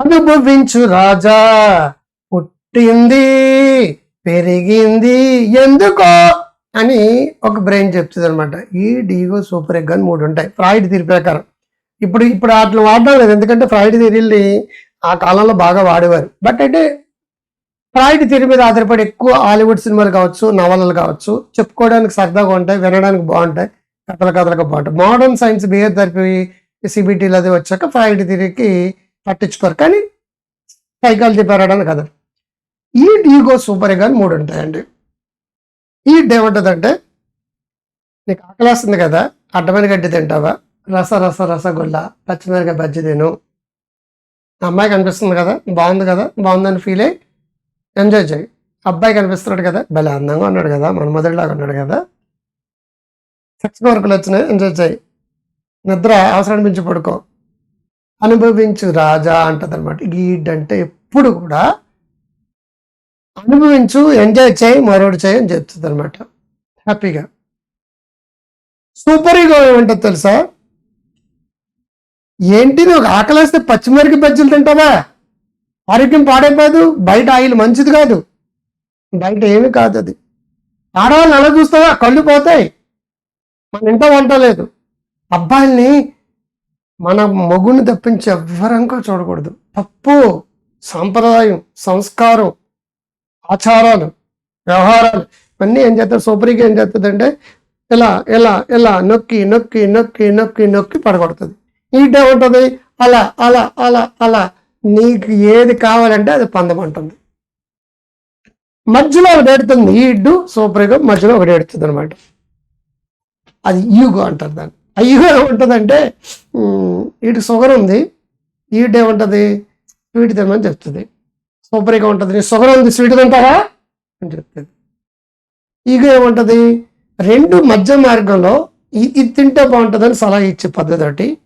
అనుభవించు రాజా. పుట్టింది పెరిగింది ఎందుకో అని ఒక బ్రెయిన్ చెప్తుంది అనమాట ఈ డిగో సూపర్ ఎగ్ అని మూడు ఉంటాయి. ఫ్రాయిడ్ థిరీ ప్రకారం. ఇప్పుడు ఇప్పుడు వాటిని వాడడం లేదు. ఎందుకంటే ఫ్రాయిడ్ థిరీని ఆ కాలంలో బాగా వాడేవారు. బట్ అంటే ఫ్రాయిడ్ థిరీ మీద ఆధారపడి ఎక్కువ హాలీవుడ్ సినిమాలు కావచ్చు నవలలు కావచ్చు చెప్పుకోవడానికి సరదాగా ఉంటాయి వినడానికి బాగుంటాయి కథల కథలుగా బాగుంటాయి. మోడర్న్ సైన్స్ బిహేవ్ థెరపీ సిబిటీలు అది వచ్చాక ఫ్రాయిడ్ థిరీకి పట్టించుకోరు. కానీ సైకాలజీ పెరగడానికి కదా. ఈ డీగో సూపర్ ఎగ్ అని మూడు ఉంటాయండి. ఈ ఏమంటుందంటే నీకు ఆకలేస్తుంది కదా అడ్డమైన గడ్డి తింటావా? రస రస రసగుల్ల పచ్చిమిరకాయ బజ్జి తిను. అమ్మాయి కనిపిస్తుంది కదా బాగుంది కదా బాగుందని ఫీల్ అయ్యి ఎంజాయ్ చేయి. అబ్బాయి కనిపిస్తున్నాడు కదా భలే అందంగా ఉన్నాడు కదా మన మొదటిలాగా ఉన్నాడు కదా. సెక్స్ మార్కులు వచ్చినాయి ఎంజాయ్ చేయి. నిద్ర అవసరం అనిపించి పడుకో. అనుభవించు రాజా అంటది అనమాట గీడ్ అంటే ఎప్పుడు కూడా అనుభవించు ఎంజాయ్ చేయి మరొకటి చేయి అని చెప్తుంది అనమాట హ్యాపీగా. సూపర్ ఈగో ఏమంటుంది తెలుసా? ఏంటి నువ్వు ఆకలేస్తే పచ్చిమిరకి బజ్జీలు తింటావా? ఆరోగ్యం పాడైపోదు బయట ఆయిల్ మంచిది కాదు. బయట ఏమి కాదు అది. ఆడవాళ్ళని అలా చూస్తావా? కళ్ళు పోతాయి. మన ఇంట్లో వంట లేదు. అబ్బాయిల్ని మన మొగుని తప్పించి ఎవ్వరంగా చూడకూడదు. తప్పు సాంప్రదాయం సంస్కారం ఆచారాలు వ్యవహారాలు ఇవన్నీ ఏం చేస్తారు సూపరిగా ఏం చేస్తుందంటే ఇలా ఇలా ఇలా నొక్కి నొక్కి నొక్కి నొక్కి నొక్కి పడగొడుతుంది. ఈట ఉంటుంది అలా అలా అలా అలా. నీకు ఏది కావాలంటే అది పందమంటుంది. మధ్యలో ఒకటి ఎడుతుంది ఇడ్డు సూపర్గా మధ్యలో ఒకటి ఎడుతుంది అనమాట అది ఈగో అంటారు దాన్ని. అయ్యో ఈగో ఏముంటుందంటే వీటికి షుగర్ ఉంది ఈడ్ ఏముంటుంది? స్వీట్ తినమని చెప్తుంది. సూపర్గా ఉంటుంది. నీ షుగర్ ఉంది స్వీట్ తింటావా? అని చెప్తుంది. ఈగో ఏముంటుంది? రెండు మధ్య మార్గంలో ఇది తింటే బాగుంటుందని సలహా ఇచ్చే పద్ధతి ఒకటి.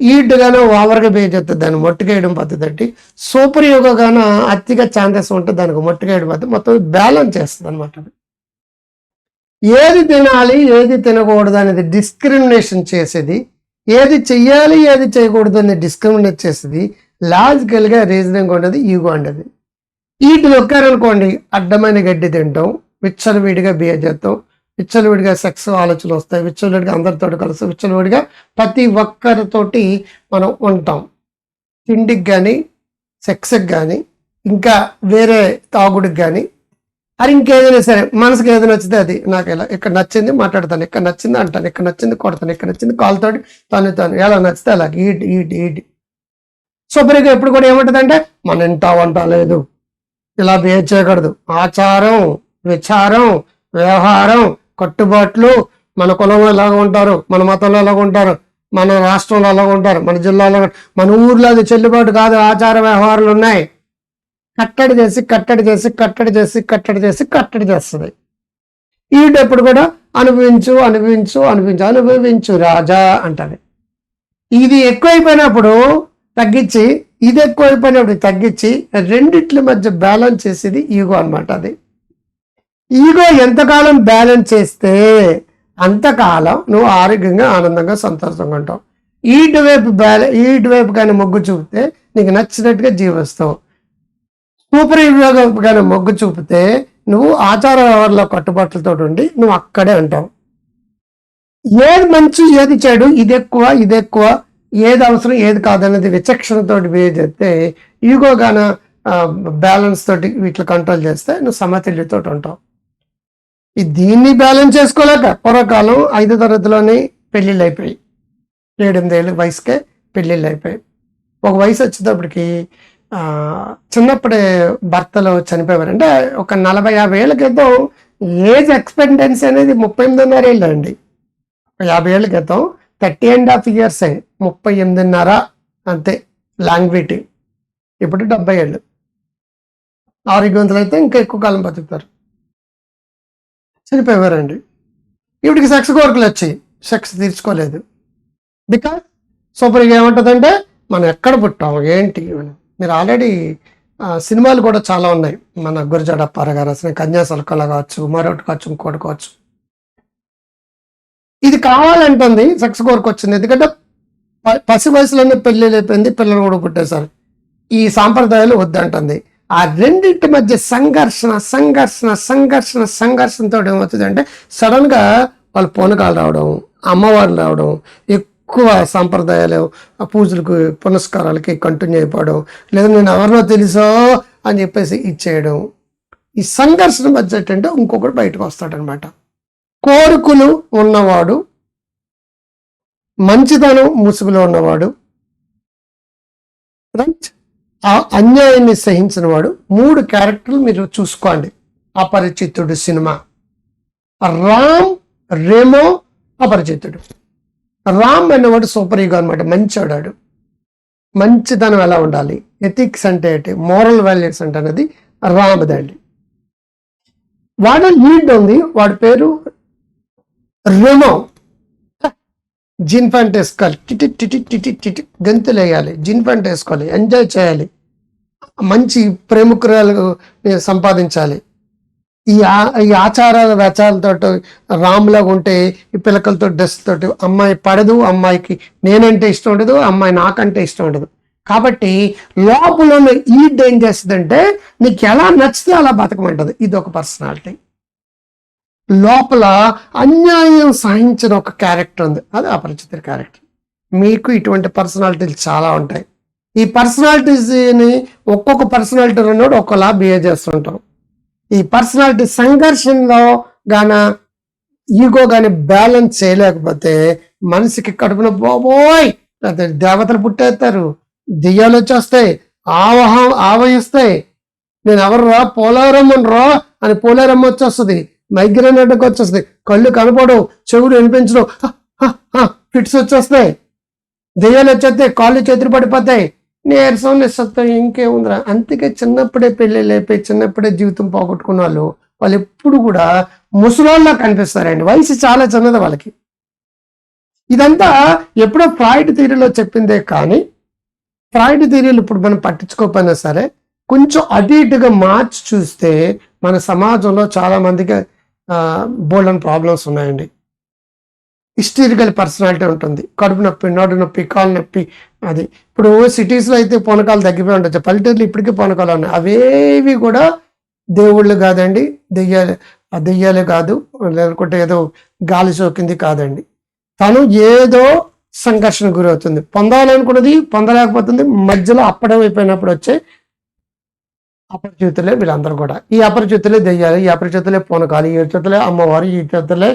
ఈడ్గానో ఓవర్గా బే చేస్తుంది దాన్ని మొట్టుకేయడం పద్ధతి ఒకటి. సూపర్ యోగగానో అతిగా ఛాన్సెస్ ఉంటుంది దానికి మొట్టుకేయడం పద్ధతి మొత్తం బ్యాలెన్స్ చేస్తుంది అనమాట ఏది తినాలి ఏది తినకూడదు అనేది డిస్క్రిమినేషన్ చేసేది. ఏది చెయ్యాలి ఏది చేయకూడదు అనేది డిస్క్రిమినేట్ చేసేది. లాజికల్గా రీజనింగ్ ఉండదు ఈగో ఉండదు వీటి నొక్కారనుకోండి అడ్డమైన గడ్డి తింటాం విచ్చలవిడిగా బిహేవ్ చేస్తాం విచ్చలవిడిగా సెక్స్ ఆలోచనలు వస్తాయి విచ్చలవిడిగా అందరితో కలిసి విచ్చలవిడిగా ప్రతి ఒక్కరితోటి మనం ఉంటాం. తిండికి కానీ సెక్స్కి కానీ ఇంకా వేరే తాగుడికి కానీ అది ఇంకేదైనా సరే మనసుకి ఏదైనా నచ్చితే అది నాకు ఎలా ఇక్కడ నచ్చింది మాట్లాడతాను ఇక్కడ నచ్చింది అంటాను ఇక్కడ నచ్చింది కొడతాను ఇక్కడ నచ్చింది కాలుతోటి తాను తాను ఎలా నచ్చితే అలా ఈట్ ఈట్ ఈట్ శుభ్రంగా ఎప్పుడు కూడా ఏమంటుందంటే మన ఇంత వంట లేదు ఇలా బిహేవ్ చేయకూడదు. ఆచారం విచారం వ్యవహారం కట్టుబాట్లు మన కులంలో ఎలాగ ఉంటారు మన మతంలో ఎలాగ ఉంటారు మన రాష్ట్రంలో ఎలాగ ఉంటారు మన జిల్లాలో మన ఊర్లో అది చెల్లుబాటు కాదు ఆచార వ్యవహారాలు ఉన్నాయి. కట్టడి చేసి కట్టడి చేసి కట్టడి చేసి కట్టడి చేసి కట్టడి చేస్తుంది. ఈడెప్పుడు కూడా అనుభవించు అనుభవించు అనుభవించు అనుభవించు రాజా అంటది. ఇది ఎక్కువైపోయినప్పుడు తగ్గించి ఇది ఎక్కువైపోయినప్పుడు తగ్గించి రెండిట్ల మధ్య బ్యాలెన్స్ చేసేది ఈగో అన్నమాట అది. ఈగో ఎంతకాలం బ్యాలెన్స్ చేస్తే అంతకాలం నువ్వు ఆరోగ్యంగా ఆనందంగా సంతోషంగా ఉంటావు. ఈటి వైపు బ్యాలె ఈటి వైపు కానీ మొగ్గు చూపితే నీకు నచ్చినట్టుగా జీవిస్తావు. సూపర్ విభాగం మొగ్గు చూపితే నువ్వు ఆచార వ్యవహారంలో కట్టుబాట్లతో ఉండి నువ్వు అక్కడే ఉంటావు. ఏది మంచి ఏది చెడు ఇది ఎక్కువ ఇది ఎక్కువ ఏది అవసరం ఏది కాదనేది విచక్షణతో బిహేవ్ చేస్తే ఈగో గాన బ్యాలెన్స్ తోటి వీటిని కంట్రోల్ చేస్తే నువ్వు సమతుల్యతో ఉంటావు. ఈ దీన్ని బ్యాలెన్స్ చేసుకోలేక పూర్వకాలం ఐదో తరగతిలోనే పెళ్ళిళ్ళు అయిపోయాయి. ఏడెనిమిది వయసుకే పెళ్ళిళ్ళు అయిపోయాయి. ఒక వయసు వచ్చేటప్పటికి చిన్నప్పుడే భర్తలు చనిపోయారు అంటే ఒక నలభై యాభై ఏళ్ళ క్రితం ఏజ్ ఎక్స్పెక్టెన్సీ అనేది ముప్పై ఎనిమిదిన్నర ఏళ్ళు అండి. యాభై ఏళ్ళ క్రితం థర్టీ అండ్ హాఫ్ ఇయర్స్ ముప్పై ఎనిమిదిన్నర అంతే లాంగ్విటీ ఇప్పుడు డెబ్బై ఏళ్ళు. ఆరోగ్యవంతులు అయితే ఇంకా ఎక్కువ కాలం బతుకుతారు. చనిపోయేవారండి. ఇప్పటికి సెక్స్ కోరికలు వచ్చాయి. సెక్స్ తీర్చుకోలేదు. బికాజ్ సూపర్గా ఏమంటుందంటే మనం ఎక్కడ పుట్టాం ఏంటి మీరు ఆల్రెడీ సినిమాలు కూడా చాలా ఉన్నాయి. మన గురజాడ అప్పార గారు అసలు కన్యాశుల్కల కావచ్చు మరొకటి కావచ్చు ఇంకోటి కావచ్చు. ఇది కావాలంటుంది సెక్స్ కోరిక వచ్చింది. ఎందుకంటే ప- పసి వయసులోనే పెళ్ళి అయిపోయింది పిల్లలు కూడా పుట్టేశారు. ఈ సాంప్రదాయాలు వద్దంటుంది. ఆ రెండింటి మధ్య సంఘర్షణ సంఘర్షణ సంఘర్షణ సంఘర్షణతో ఏమవుతుందంటే అంటే సడన్గా వాళ్ళ పోనకాలు రావడం అమ్మవారు రావడం ఎక్కువ సాంప్రదాయాలు ఆ పూజలకు పునస్కారాలకి కంటిన్యూ అయిపోవడం లేదా నేను ఎవరినో తెలుసో అని చెప్పేసి ఇచ్చేయడం. ఈ సంఘర్షణ మధ్య ఏంటంటే ఇంకొకటి బయటకు వస్తాడనమాట. కోరికలు ఉన్నవాడు మంచితనం ముసుగులో ఉన్నవాడు రైట్? ఆ అన్యాయాన్ని సహించిన వాడు మూడు క్యారెక్టర్లు మీరు చూసుకోండి. అపరిచితుడు సినిమా. రామ్ రేమో అపరిచితుడు. రామ్ అనేవాడు సూపర్ ఈగో అనమాట మంచివాడాడు మంచితనం ఎలా ఉండాలి? ఎథిక్స్ అంటే ఏంటి? మోరల్ వాల్యూస్ అంటే అనేది రామదండి వాడు లీడ్ ఉంది వాడి పేరు రెమో. జిన్ ప్యాంట్ వేసుకోవాలి. టిటి టిటి టిటి టిటి గంతులు వేయాలి. జిన్ ప్యాంట్ వేసుకోవాలి. ఎంజాయ్ చేయాలి. మంచి ప్రేమికురాలు సంపాదించాలి. ఈ ఆ- ఈ ఆచారాల వ్యచాలతో రాములాగా ఉంటే ఈ పిల్లకలతో డ్రెస్ తోటి అమ్మాయి పడదు అమ్మాయికి నేనంటే ఇష్టం ఉండదు అమ్మాయి నాకంటే ఇష్టం ఉండదు. కాబట్టి లోపల ఈడ్ ఏం చేస్తుందంటే నీకు ఎలా నచ్చితే అలా బతకమంటది. ఇది ఒక పర్సనాలిటీ లోపల అన్యాయం సహించిన ఒక క్యారెక్టర్ ఉంది. అది అపరిచిత క్యారెక్టర్ మీకు ఇటువంటి పర్సనాలిటీలు చాలా ఉంటాయి. ఈ పర్సనాలిటీస్ని ఒక్కొక్క పర్సనాలిటీ ఉన్నోడు ఒక్కలా బిహేవ్ చేస్తుంటాం. ఈ పర్సనాలిటీ సంఘర్షణలో గాన ఈగో కానీ బ్యాలెన్స్ చేయలేకపోతే మనిషికి కడుపున పోబోయ్ దేవతలు పుట్టేస్తారు. దెయ్యాలు వచ్చేస్తాయి ఆవహం ఆవహిస్తాయి నేను ఎవరు రా? రా అని పోలారమ్మ వచ్చేస్తుంది మైగ్రేన్ అడ్డకు వచ్చేస్తుంది కళ్ళు కనపడవు. చెవులు వినిపించడం ఫిట్స్ వచ్చేస్తాయి దెయ్యాలు వచ్చేస్తాయి కాళ్ళు చేతులు పడిపోతాయి. నీరసం నిశ్శబ్దం ఇంకేముందిరా అందుకే చిన్నప్పుడే పెళ్ళి లేపే చిన్నప్పుడే జీవితం పోగొట్టుకున్న వాళ్ళు వాళ్ళు ఎప్పుడు కూడా ముసలోళ్ళ కనిపిస్తారండి. వయసు చాలా చిన్నది వాళ్ళకి. ఇదంతా ఎప్పుడో ఫ్రాయిడ్ థియరీలో చెప్పిందే కానీ ఫ్రాయిడ్ థియరీలు ఇప్పుడు మనం పట్టించుకోకపోయినా సరే కొంచెం అటు ఇటుగా మార్చి చూస్తే మన సమాజంలో చాలా మందికి బోల్డన్ ప్రాబ్లమ్స్ ఉన్నాయండి. హిస్టరికల్ పర్సనాలిటీ ఉంటుంది. కడుపు నొప్పి నోటి నొప్పి కాలు నొప్పి అది. ఇప్పుడు సిటీస్లో అయితే పొనకాలు తగ్గిపోయి ఉండొచ్చు. పల్లెటూరులో ఇప్పటికీ పొనకాలు ఉన్నాయి. అవేవి కూడా దేవుళ్ళు కాదండి. దెయ్యాలు ఆ దెయ్యాలే కాదు. లేకుంటే ఏదో గాలి సోకింది కాదండి. తను ఏదో సంఘర్షణ గురవుతుంది. పొందాలనుకున్నది పొందలేకపోతుంది. మధ్యలో అప్పడం అయిపోయినప్పుడు వచ్చే అపరిచితులే వీళ్ళందరూ కూడా. ఈ అపరిచితులే దెయ్యాలి ఈ అపరిచితులే పూనకాలు ఈ చేతులే అమ్మవారు ఈ చేతులే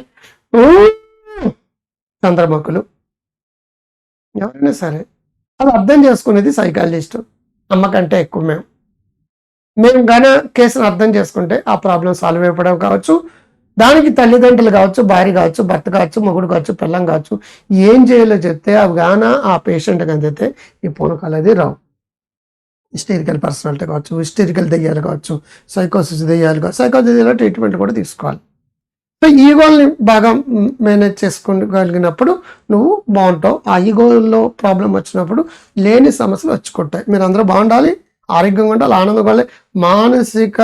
చంద్రమక్కులు ఎవరైనా సరే అది అర్థం చేసుకునేది సైకాలజిస్ట్ అమ్మకంటే ఎక్కువ మేము. మేము కానీ కేసును అర్థం చేసుకుంటే ఆ ప్రాబ్లం సాల్వ్ అయిపోవడం కావచ్చు. దానికి తల్లిదండ్రులు కావచ్చు భార్య కావచ్చు భర్త కావచ్చు మొగుడు కావచ్చు పిల్లం కావచ్చు ఏం చేయాలో చెప్తే అవి గాన ఆ పేషెంట్కి అందితే ఈ పూనకాలు అది రావు. హిస్టరికల్ పర్సనాలిటీ కావచ్చు హిస్టరికల్ దెయ్యాలు కావచ్చు సైకోసిస్ దెయ్యాలు కావచ్చు సైకోసిస్ దెయ్యాల ట్రీట్మెంట్ కూడా తీసుకోవాలి. సో ఈగోల్ని బాగా మేనేజ్ చేసుకోగలిగినప్పుడు నువ్వు బాగుంటావు. ఆ ఈగోల్లో ప్రాబ్లం వచ్చినప్పుడు లేని సమస్యలు వచ్చుకుంటాయి మీరు అందరూ బాగుండాలి ఆరోగ్యంగా ఉండాలి ఆనందంగా ఉండాలి మానసిక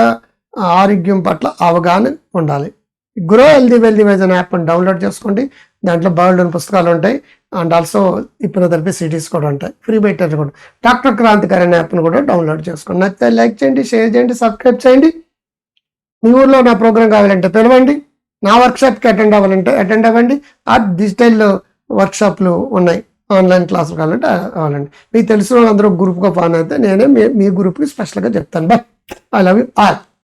ఆరోగ్యం పట్ల అవగాహన ఉండాలి. గ్రో హెల్దీ వెల్దీ వైజ్ అనే యాప్ డౌన్లోడ్ చేసుకోండి. దాంట్లో బయోల్డన్ పుస్తకాలు ఉంటాయి. అండ్ ఆల్సో హిప్నోథెరపీ సిటీస్ కూడా ఉంటాయి. ఫ్రీ బయట కూడా. డాక్టర్ క్రాంతికారి అనే యాప్ను కూడా డౌన్లోడ్ చేసుకోండి. నచ్చితే లైక్ చేయండి షేర్ చేయండి సబ్స్క్రైబ్ చేయండి. మీ ఊర్లో నా ప్రోగ్రామ్ కావాలంటే పిలవండి నా వర్క్షాప్కి అటెండ్ అవ్వాలంటే అటెండ్ అవ్వండి. ఆ డిజిటల్ వర్క్షాప్లు ఉన్నాయి. ఆన్లైన్ క్లాసులు కావాలంటే అవ్వాలండి మీకు తెలిసిన వాళ్ళందరూ గ్రూప్గా ఫాన్ అయితే నేనే మీ మీ గ్రూప్కి స్పెషల్గా చెప్తాను. Bye I love you all